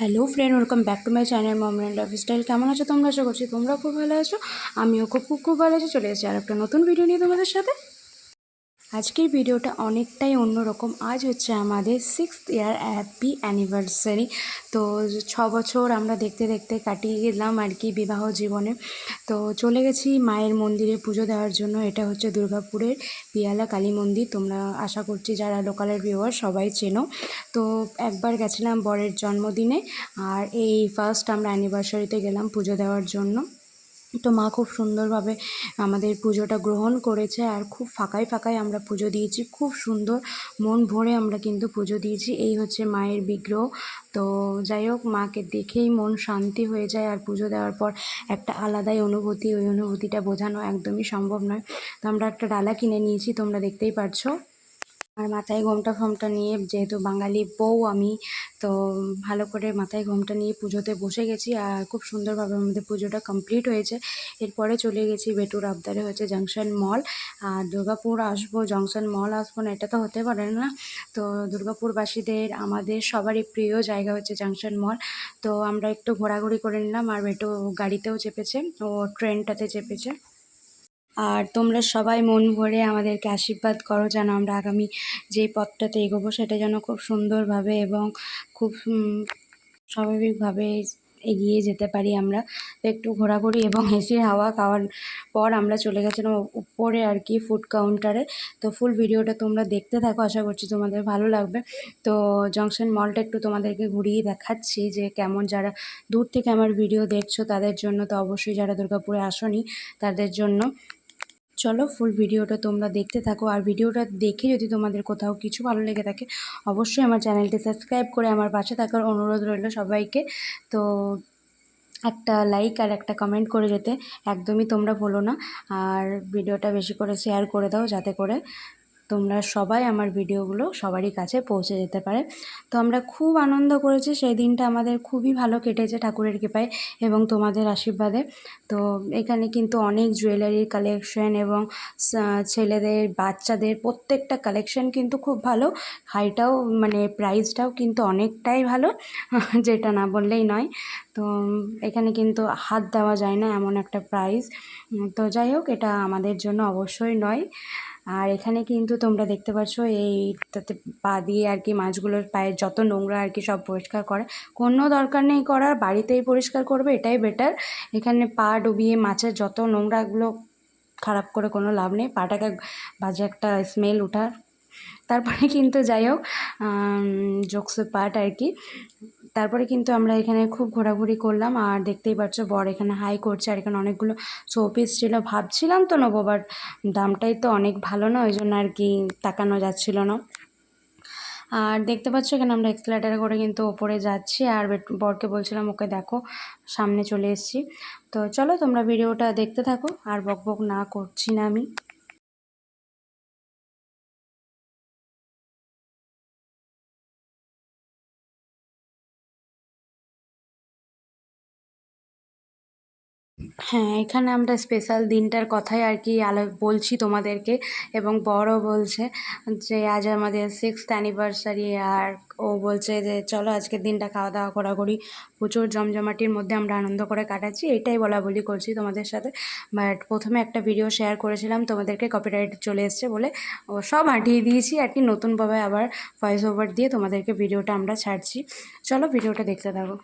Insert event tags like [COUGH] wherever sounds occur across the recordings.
Hello friend welcome back to my channel of lifestyle কেমন আছো তোমরা? আশা করছি তোমরা খুব ভালো আছো। আমিও খুব খুব খুব ভালো আছি। চলে এসেছি আর একটা নতুন ভিডিও নিয়ে তোমাদের সাথে। আজকের ভিডিওটা অনেকটাই অন্যরকম। আজ হচ্ছে আমাদের সিক্সথ ইয়ার হ্যাপি অ্যানিভার্সারি তো ছ বছর আমরা দেখতে দেখতে কাটিয়ে গেলাম আর কি বিবাহ জীবনে। তো চলে গেছি মায়ের মন্দিরে পুজো দেওয়ার জন্য। এটা হচ্ছে দুর্গাপুরের পিয়ালা কালী মন্দির। তোমরা আশা করছি যারা লোকালের ভিউয়ার সবাই চেনো। তো একবার গেছিলাম বরের জন্মদিনে। আর এই ফার্স্ট আমরা অ্যানিভার্সারিতে গেলাম পুজো দেওয়ার জন্য। তো মা খুব সুন্দরভাবে আমাদের পুজোটা গ্রহণ করেছে আর খুব ফাঁকায় ফাঁকায় আমরা পুজো দিয়েছি। খুব সুন্দর মন ভরে আমরা কিন্তু পুজো দিয়েছি। এই হচ্ছে মায়ের বিগ্রহ। তো যাই হোক, মাকে দেখেই মন শান্তি হয়ে যায় আর পুজো দেওয়ার পর একটা আলাদাই অনুভূতি, ওই অনুভূতিটা বোঝানো একদমই সম্ভব নয়। তো আমরা একটা ডালা কিনে নিয়েছি, তোমরা দেখতেই পারছ। আর মাথায় ঘোমটা ফোমটা নিয়ে, যেহেতু বাঙালি বউ আমি, তো ভালো করে মাথায় ঘোমটা নিয়ে পুজোতে বসে গেছি আর খুব সুন্দরভাবে আমাদের পুজোটা কমপ্লিট হয়েছে। এরপরে চলে গেছি বেটুর আবদারে হয়েছে জাংশন মল। আর দুর্গাপুর আসব, জংশন মল আসব না, এটা তো হতে পারে না। তো দুর্গাপুরবাসীদের, আমাদের সবারই প্রিয় জায়গা হচ্ছে জাংশন মল। তো আমরা একটু ঘোরাঘুরি করে নিলাম আর বেটু গাড়িতেও চেপেছে, ও ট্রেনটাতে চেপেছে। আর তোমরা সবাই মন ভরে আমাদেরকে আশীর্বাদ করো যেন আমরা আগামী যে পথটাতে এগোবো সেটা যেন খুব সুন্দরভাবে এবং খুব স্বাভাবিকভাবে এগিয়ে যেতে পারি আমরা। তো একটু ঘোরাঘুরি এবং হেসে হাওয়া খাওয়ার পর আমরা চলে গেছিলাম উপরে আর কি ফুড কাউন্টারে তো ফুল ভিডিওটা তোমরা দেখতে থাকো, আশা করছি তোমাদের ভালো লাগবে। তো জংশন মলটা একটু তোমাদেরকে ঘুরিয়ে দেখাচ্ছি যে কেমন যারা দূর থেকে আমার ভিডিও দেখছ তাদের জন্য। তো অবশ্যই যারা দুর্গাপুরে আসনি তাদের জন্য। চলো ফুল ভিডিওটা তোমরা দেখতে থাকো। আর ভিডিওটা দেখে যদি তোমাদের কোথাও কিছু ভালো লেগে থাকে, অবশ্যই আমার চ্যানেলটি সাবস্ক্রাইব করে আমার পাশে থাকার অনুরোধ রইল সবাইকে। তো একটা লাইক আর একটা কমেন্ট করে যেতে, একদমই তোমরা বলো না। আর ভিডিওটা বেশি করে শেয়ার করে দাও যাতে করে তোমরা সবাই আমার ভিডিওগুলো সবারই কাছে পৌঁছে যেতে পারে। তো আমরা খুব আনন্দ করেছি সেই দিনটা আমাদের খুবই ভালো কেটেছে ঠাকুরের কৃপায় এবং তোমাদের আশীর্বাদে। তো এখানে কিন্তু অনেক জুয়েলারির কালেকশন এবং ছেলেদের, বাচ্চাদের প্রত্যেকটা কালেকশন কিন্তু খুব ভালো। হাইটাও মানে প্রাইসটাও কিন্তু অনেকটাই ভালো, [LAUGHS] যেটা না বললেই নয়। তো এখানে কিন্তু হাত দেওয়া যায় না এমন একটা প্রাইস তো যাই হোক, এটা আমাদের জন্য অবশ্যই নয়। আর এখানে কিন্তু তোমরা দেখতে পাচ্ছ এইটাতে পা দিয়ে আর কি মাছগুলোর পায়ের যত নোংরা আর কি সব পরিষ্কার করে। কোনো দরকার নেই করার, বাড়িতেই পরিষ্কার করবে, এটাই বেটার এখানে পা ডুবিয়ে মাছের যত নোংরাগুলো খারাপ করে কোনো লাভ নেই, পাটাকে বাজে একটা স্মেল ওঠার তারপরে কিন্তু যাই হোক জোকসের পার্ট আর কি। তারপরে কিন্তু আমরা এখানে খুব ঘোরাঘুরি করলাম। আর দেখতেই পাচ্ছ বর এখানে হাই করছে আর এখানে অনেকগুলো শোপিস ছিল। ভাবছিলাম তো নেব বাট দামটাই তো অনেক ভালো না, ওই জন্য আর কি তাকানো যাচ্ছিল না। আর দেখতে পাচ্ছ এখানে আমরা এক্সেলেটারে করে কিন্তু ওপরে যাচ্ছি। আর বরকে বলছিলাম, ওকে দেখো, সামনে চলে এসেছি। তো চলো তোমরা ভিডিওটা দেখতে থাকো। আর বক বক না করছি না আমি। হ্যাঁ এখানে আমরা স্পেশাল দিনটার কথাই আর কি আলো, বলছি তোমাদেরকে এবং বড়ও বলছে যে আজ আমাদের সিক্সথ অ্যানিভার্সারি আর ও বলছে যে চলো আজকের দিনটা খাওয়া দাওয়া করা করি প্রচুর জমজমাটির মধ্যে আমরা আনন্দ করে কাটাচ্ছি, এটাই বলা বলি করছি তোমাদের সাথে। বাট প্রথমে একটা ভিডিও শেয়ার করেছিলাম, তোমাদেরকে কপিরাইট চলে এসছে বলে। ও সব হাঁটিয়ে দিয়েছি আর কি, নতুনভাবে আবার ভয়েস ওভার দিয়ে তোমাদেরকে ভিডিওটা আমরা ছাড়ছি। চলো ভিডিওটা দেখতে থাকো।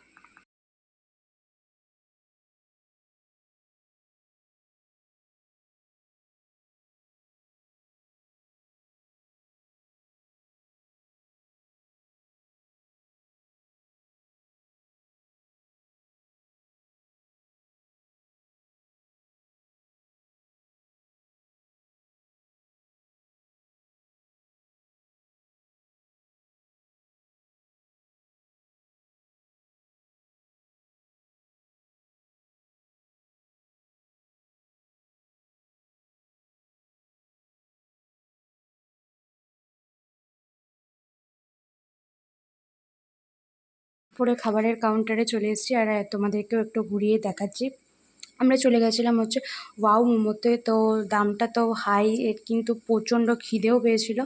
পরে খাবারের কাউন্টারে চলে এসেছি আর তোমাদেরকেও একটু ঘুরিয়ে দেখাচ্ছি। আমরা চলে গেছিলাম হচ্ছে, ওয়াও মোমোতে। তো দামটা তো হাই কিন্তু প্রচণ্ড খিদেও পেয়েছিল।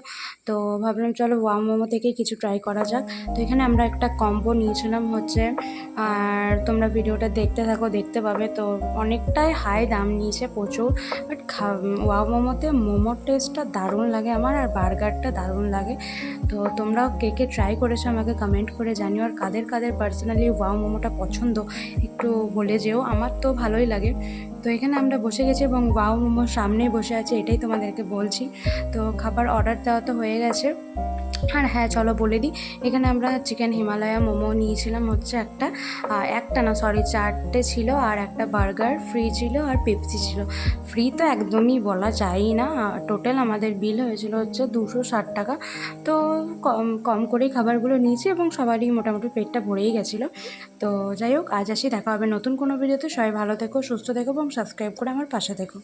তো ভাবলাম চলো ওয়াও মোমো থেকেই কিছু ট্রাই করা যাক। তো এখানে আমরা একটা কম্বো নিয়েছিলাম হচ্ছে, আর তোমরা ভিডিওটা দেখতে থাকো, দেখতে পাবে। তো অনেকটাই হাই দাম নিয়েছে প্রচুর বাট ওয়াও মোমোতে মোমোর টেস্টটা দারুণ লাগে আমার, আর বার্গারটা দারুণ লাগে। তো তোমরাও কে কে ট্রাই করেছ আমাকে কমেন্ট করে জানিও, আর কাদের কাদের পার্সোনালি ওয়াও মোমোটা পছন্দ একটু বলে যেও। আমার তো ভালোই লাগে। তো এখানে আমরা বসে গেছি এবং বাউ মোমোর সামনেই বসে আছে, এটাই তোমাদেরকে বলছি। তো খাবার অর্ডার দেওয়া তো হয়ে গেছে। আর হ্যাঁ চলো বলে দিই। এখানে আমরা চিকেন হিমালয়া মোমো নিয়েছিলাম হচ্ছে একটা একটা না সরি চারটে ছিল আর একটা বার্গার ফ্রি ছিল আর পেপসি ছিল। ফ্রি তো একদমই বলা যায়ই না। টোটাল আমাদের বিল হয়েছিল হচ্ছে দুশো ষাট টাকা। তো কম কম করেই খাবারগুলো নিয়েছি এবং সবারই মোটামুটি পেটটা ভরেই গেছিল। তো যাই হোক, আজ আসি, দেখা হবে নতুন কোনো ভিডিওতে সবাই ভালো থেকো, সুস্থ থেকো এবং সাবস্ক্রাইব করে আমার পাশে থেকো।